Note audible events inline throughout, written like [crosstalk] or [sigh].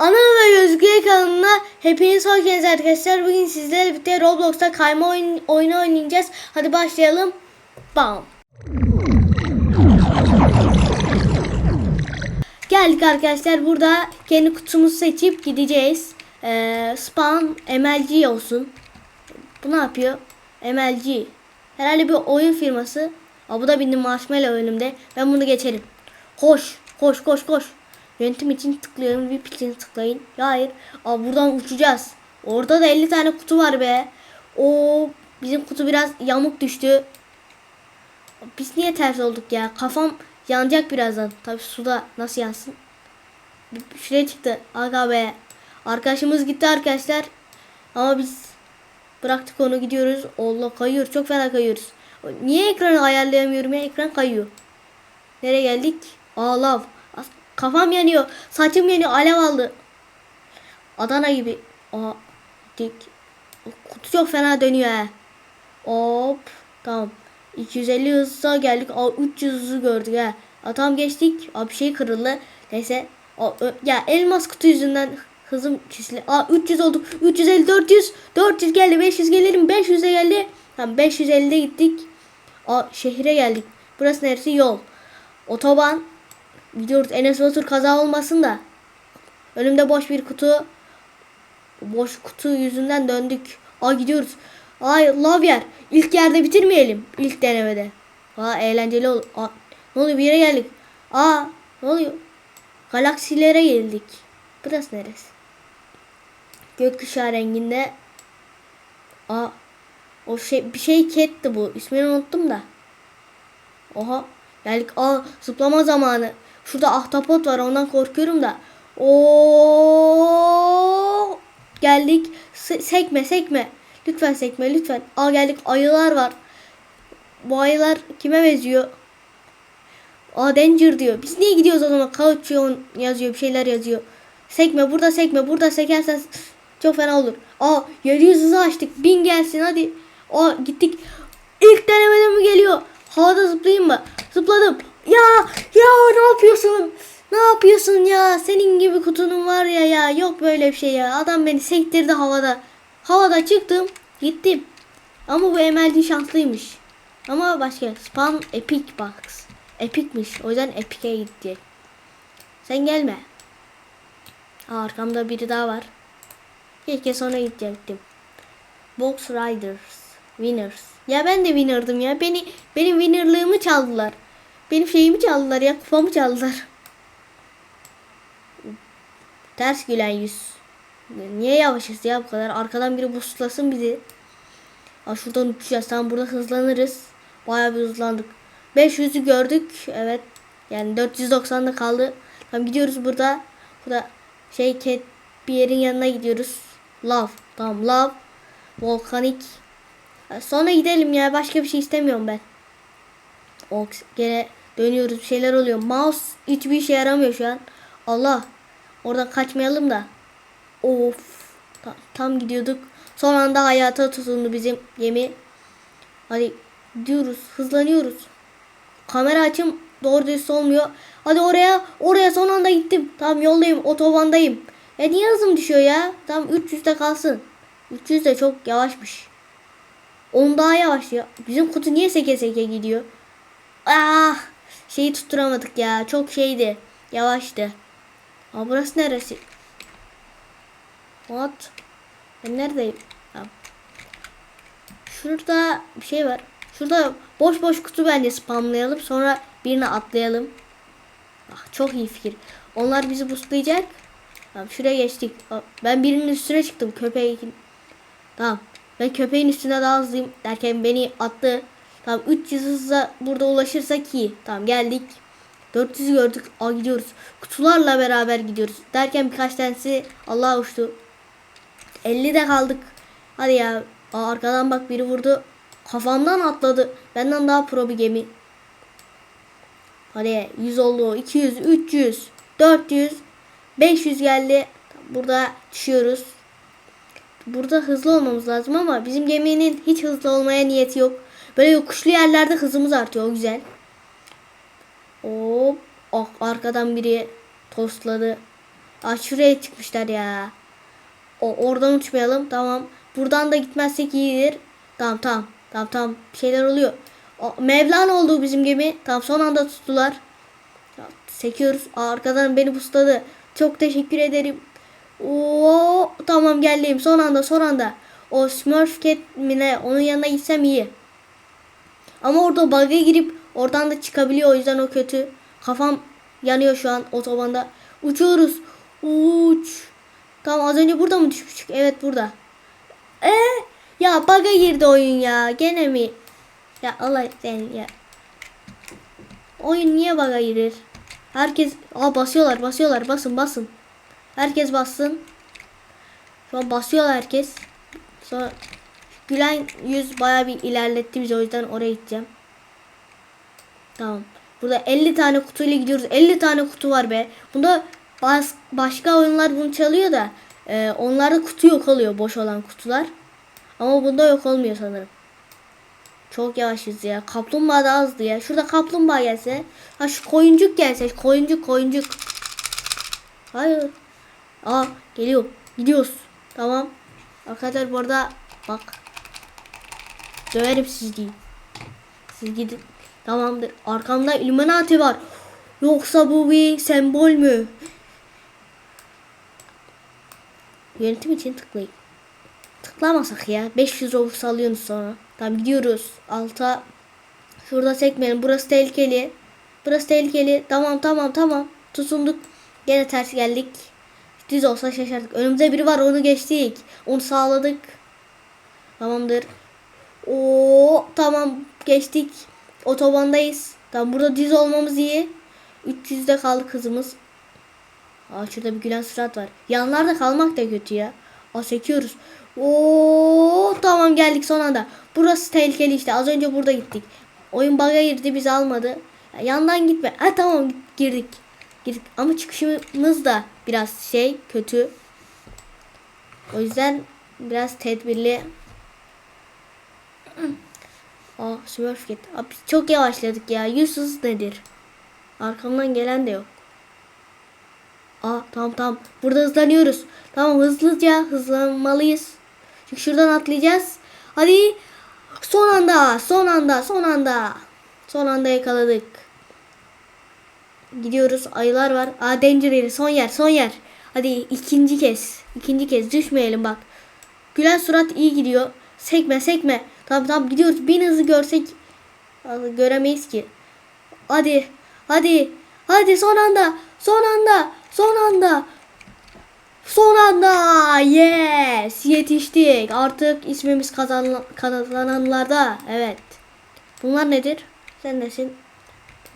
Ana ve Özgür kanalına hepiniz hoş geldiniz arkadaşlar. Bugün sizlerle birlikte Roblox'ta kayma oyun, oyunu oynayacağız. Hadi başlayalım. Bam. Geldik arkadaşlar. Burada kendi kutumuzu seçip gideceğiz. Ee, spawn MLG olsun. Bu ne yapıyor? MLG. Herhalde bir oyun firması. Aa, bu da benim marshmallow önümde. Ben bunu geçerim. Koş. Koş koş koş. Yönetim için tıklıyorum. VIP için tıklayın. Ya hayır. Aa, buradan uçacağız. Orada da 50 tane kutu var be. O bizim kutu biraz yamuk düştü. Biz niye ters olduk ya? Kafam yanacak birazdan. Tabi suda nasıl yansın? Şuraya çıktı. Aga be. Arkadaşımız gitti arkadaşlar. Ama biz bıraktık onu gidiyoruz. Allah kayıyor. Çok fena kayıyoruz. Niye ekranı ayarlayamıyorum ya? Ekran kayıyor. Nereye geldik? Aa lav. Kafam yanıyor. Saçım yanıyor. Alev aldı. Adana gibi. Aa dik. Kutu çok fena dönüyor he. Hop. Tamam. 250 hızla geldik. Aa 300 hızı gördük he. Aa, tamam geçtik. Aa bir şey kırıldı. Neyse. Aa, ya elmas kutu yüzünden hızım kesildi. Aa 300 olduk. 350 400 400 geldi. 500 gelelim. 500'e geldi. Tamam 550'de gittik. Aa şehire geldik. Burası neresi? Yol. Otoban. Gidiyoruz. Enes Batur kaza olmasın da. Önümde boş bir kutu. Boş kutu yüzünden döndük. Aa gidiyoruz. Ay lav yer. İlk yerde bitirmeyelim. İlk denemede. Aa eğlenceli ol. Aa, ne oluyor bir yere geldik. Aa ne oluyor? Galaksilere geldik. Burası neresi? Gökkuşağı renginde. Aa o şey bir şey ketti bu. İsmini unuttum da. Oha. Geldik. Aa zıplama zamanı. Şurada ahtapot var ondan korkuyorum da. Oo geldik. Se- sekme sekme. Lütfen sekme lütfen. Aa geldik. Ayılar var. Bu ayılar kime benziyor? Aa danger diyor. Biz niye gidiyoruz o zaman? Kauçyon yazıyor. Bir şeyler yazıyor. Sekme burada sekme. Burada sekersen çok fena olur. Aa 700 hızı açtık. 1000 gelsin hadi. Aa gittik. İlk denemede mi geliyor? Havada zıplayayım mı? Zıpladım. Ya ya ne yapıyorsun? Ne yapıyorsun ya? Senin gibi kutunun var ya ya. Yok böyle bir şey ya. Adam beni sektirdi havada. Havada çıktım. Gittim. Ama bu MLG şanslıymış. Ama başka. Spam Epic Box. Epicmiş. O yüzden Epic'e gitti. Sen gelme. Aa, arkamda biri daha var. Keşke sonra gidecektim. Box Riders. Winners. Ya ben de winner'dım ya. Beni benim winner'lığımı çaldılar. Benim şeyimi çaldılar ya. Kupamı çaldılar. Ters gülen yüz. Niye yavaşız ya bu kadar? Arkadan biri buslasın bizi. Aa, şuradan uçacağız. Tamam burada hızlanırız. Bayağı bir hızlandık. 500'ü gördük. Evet. Yani 490'da kaldı. Tamam gidiyoruz burada. Burada şey cat bir yerin yanına gidiyoruz. Love. Tamam love. Volkanik. Sonra gidelim ya. Başka bir şey istemiyorum ben. O gene dönüyoruz. Bir şeyler oluyor. Mouse hiçbir işe yaramıyor şu an. Allah. Oradan kaçmayalım da. Of. Ta- tam gidiyorduk. Son anda hayata tutundu bizim gemi. Hadi gidiyoruz. Hızlanıyoruz. Kamera açım doğru düz olmuyor. Hadi oraya. Oraya son anda gittim. Tamam yoldayım. Otobandayım. Ya niye hızım düşüyor ya? Tamam 300'de kalsın. 300 de çok yavaşmış. 10 daha yavaş ya. Bizim kutu niye seke seke gidiyor? Ah! Şeyi tutturamadık ya. Çok şeydi. Yavaştı. Aa burası neresi? What? Ben neredeyim? Tamam. Şurada bir şey var. Şurada boş boş kutu bence spamlayalım. Sonra birine atlayalım. Ah, çok iyi fikir. Onlar bizi buslayacak. Tamam şuraya geçtik. Ben birinin üstüne çıktım. Köpeğin. Tamam. Ben köpeğin üstüne daha hızlıyım derken beni attı. Tamam 300 hızla burada ulaşırsak iyi. Tamam geldik. 400 gördük. Aa gidiyoruz. Kutularla beraber gidiyoruz. Derken birkaç tanesi Allah'a uçtu. 50'de kaldık. Hadi ya. Aa, arkadan bak biri vurdu. Kafamdan atladı. Benden daha pro bir gemi. Hadi 100 oldu. 200, 300, 400, 500 geldi. Burada düşüyoruz. Burada hızlı olmamız lazım ama bizim geminin hiç hızlı olmaya niyeti yok. Böyle yokuşlu yerlerde hızımız artıyor. O güzel. Hop. Ah, arkadan biri tosladı. Aa, şuraya çıkmışlar ya. O oradan uçmayalım. Tamam. Buradan da gitmezsek iyidir. Tamam tamam. Tamam tamam. Bir şeyler oluyor. O, Mevlan oldu bizim gemi. Tamam son anda tuttular. Sekiyoruz. Aa, arkadan beni busladı. Çok teşekkür ederim. Oo, tamam geldim. Son anda son anda. O Smurf Cat mi ne? Onun yanına gitsem iyi. Ama orada bug'a girip oradan da çıkabiliyor. O yüzden o kötü. Kafam yanıyor şu an otobanda. Uçuyoruz. Uç. Tamam az önce burada mı düşmüştük? Evet burada. Ee, ya bug'a girdi oyun ya. Gene mi? Ya Allah seni ya. Oyun niye bug'a girer? Herkes Aa, basıyorlar basıyorlar basın basın. Herkes bassın. Şu an basıyorlar herkes. Sonra gülen yüz bayağı bir ilerletti bizi o yüzden oraya gideceğim. Tamam. Burada 50 tane kutuyla gidiyoruz. 50 tane kutu var be. Bunda bas, başka oyunlar bunu çalıyor da e, onlarda kutu yok oluyor boş olan kutular. Ama bunda yok olmuyor sanırım. Çok yavaşız ya. Kaplumbağa da azdı ya. Şurada kaplumbağa gelse. Ha şu koyuncuk gelse. Koyuncuk koyuncuk. Hayır. Aa geliyor. Gidiyoruz. Tamam. Arkadaşlar bu arada bak. Döverim sizi. Siz gidin. Tamamdır. Arkamda Illuminati var. Yoksa bu bir sembol mü? Yönetim için tıklayın. Tıklamasak ya. 500 Robux alıyorsunuz sonra. Tamam gidiyoruz. Alta. Şurada sekmeyelim. Burası tehlikeli. Burası tehlikeli. Tamam tamam tamam. Tutunduk. Gene ters geldik. Düz olsa şaşardık. Önümüzde biri var onu geçtik. Onu sağladık. Tamamdır. Oo tamam geçtik. Otobandayız. Tamam burada düz olmamız iyi. 300'de kaldı kızımız. Aa şurada bir gülen surat var. Yanlarda kalmak da kötü ya. Aa sekiyoruz. Oo tamam geldik son anda. Burası tehlikeli işte. Az önce burada gittik. Oyun bug'a girdi bizi almadı. Ya, yandan gitme. Ha tamam girdik. Girdik. Ama çıkışımız da biraz şey kötü. O yüzden biraz tedbirli. Aa [clears throat] Smurf git. Abi çok yavaşladık ya. Yüz hız nedir? Arkamdan gelen de yok. Aa tamam tamam. Burada hızlanıyoruz. Tamam hızlıca hızlanmalıyız. Çünkü şuradan atlayacağız. Hadi. Son anda, son anda, son anda. Son anda yakaladık. Gidiyoruz. Ayılar var. Aa danger yeri. Son yer, son yer. Hadi ikinci kez. ikinci kez düşmeyelim bak. Gülen surat iyi gidiyor. Sekme, sekme. Tamam tamam gidiyoruz. Bin hızı görsek göremeyiz ki. Hadi. Hadi. Hadi son anda. Son anda. Son anda. Son anda. Yes. Yetiştik. Artık ismimiz kazan kazananlarda. Evet. Bunlar nedir? Sen nesin?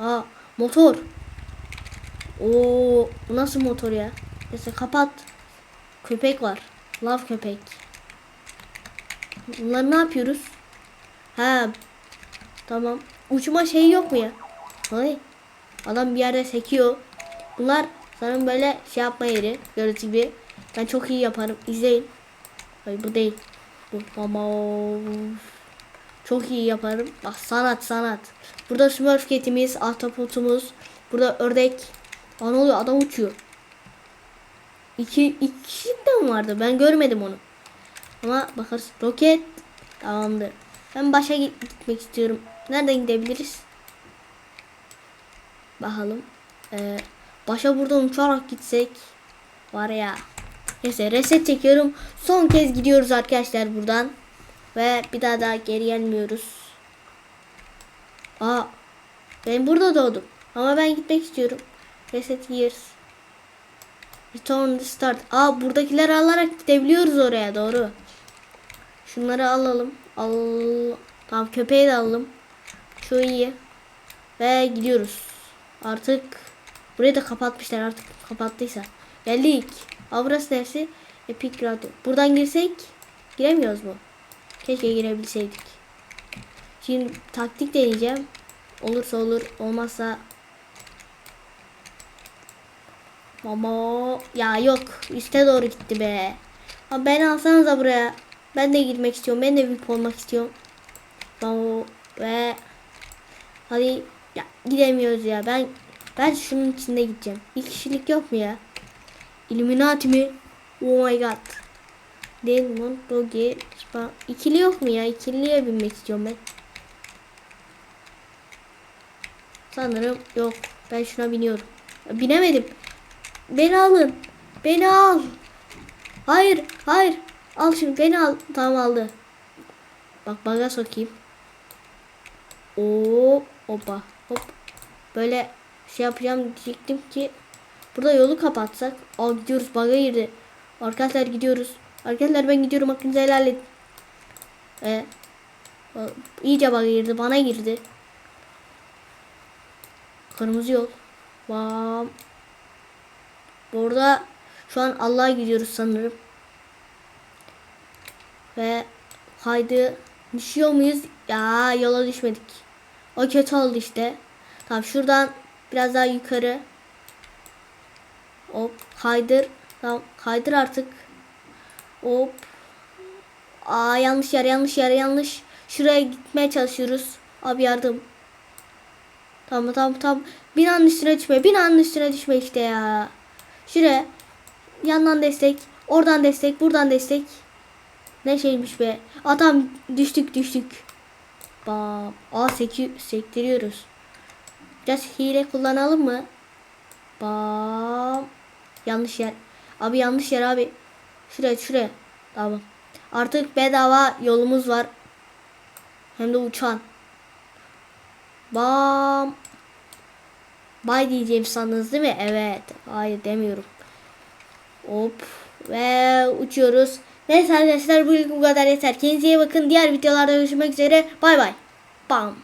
Aa motor. Oo nasıl motor ya? Neyse kapat. Köpek var. Lav köpek. Bunları ne yapıyoruz? Ha. Tamam. Uçma şeyi yok mu ya? Hay. Adam bir yerde sekiyor. Bunlar sanırım böyle şey yapma yeri. Gördüğünüz gibi. Ben çok iyi yaparım. İzleyin. Hayır bu değil. Bu ama çok iyi yaparım. Bak sanat sanat. Burada smurf ketimiz, ahtapotumuz. Burada ördek. Aa ne oluyor? Adam uçuyor. İki, iki kişi de mi vardı? Ben görmedim onu. Ama bakarız. Roket. Tamamdır. Ben başa git- gitmek istiyorum. Nereden gidebiliriz? Bakalım. Ee, başa buradan uçarak gitsek. Var ya. Neyse reset çekiyorum. Son kez gidiyoruz arkadaşlar buradan. Ve bir daha daha geri gelmiyoruz. Aa. Ben burada doğdum. Ama ben gitmek istiyorum. Reset years. Return to start. Aa buradakileri alarak gidebiliyoruz oraya doğru. Şunları alalım. Al. Tamam köpeği de alalım. Şu iyi. Ve gidiyoruz. Artık burayı da kapatmışlar artık kapattıysa. Geldik. Aa burası neresi? Epic Radyo. Buradan girsek giremiyoruz mu? Keşke girebilseydik. Şimdi taktik deneyeceğim. Olursa olur, olmazsa Mama ya yok üste doğru gitti be. Ha ben alsanıza buraya. Ben de girmek istiyorum. Ben de VIP olmak istiyorum. Mama ve hadi ya gidemiyoruz ya. Ben ben şunun içinde gideceğim. Bir kişilik yok mu ya? Illuminati mi? Oh my god. Desmond, Doge, Spa. İkili yok mu ya? İkiliye binmek istiyorum ben. Sanırım yok. Ben şuna biniyorum. Binemedim. Beni alın. Beni al. Hayır, hayır. Al şimdi beni al. Tamam aldı. Bak baga sokayım. Oo, hoppa, hop. Böyle şey yapacağım diyecektim ki burada yolu kapatsak. Aa gidiyoruz baga girdi. Arkadaşlar gidiyoruz. Arkadaşlar ben gidiyorum hakkınızı helal edin. Ee, iyice baga girdi. Bana girdi. Kırmızı yol. Bam. Burada şu an Allah'a gidiyoruz sanırım. Ve kaydı düşüyor muyuz? Ya yola düşmedik. O kötü oldu işte. Tamam şuradan biraz daha yukarı. Hop kaydır. Tamam kaydır artık. Hop. Aa yanlış yer yanlış yer yanlış. Şuraya gitmeye çalışıyoruz. Abi yardım. Tamam tamam tamam. Binanın üstüne düşme. Binanın üstüne düşme işte ya. Şuraya. Yandan destek. Oradan destek. Buradan destek. Ne şeymiş be. Tamam düştük düştük. Bam. Aa seki, sektiriyoruz. Biraz hile kullanalım mı? Bam. Yanlış yer. Abi yanlış yer abi. Şuraya şuraya. Tamam. Artık bedava yolumuz var. Hem de uçan. Bam. Bay diyeceğim sandınız değil mi? Evet. Hayır demiyorum. Hop. Ve uçuyoruz. Neyse arkadaşlar bugün bu kadar yeter. Kendinize iyi bakın. Diğer videolarda görüşmek üzere. Bay bay. Bam.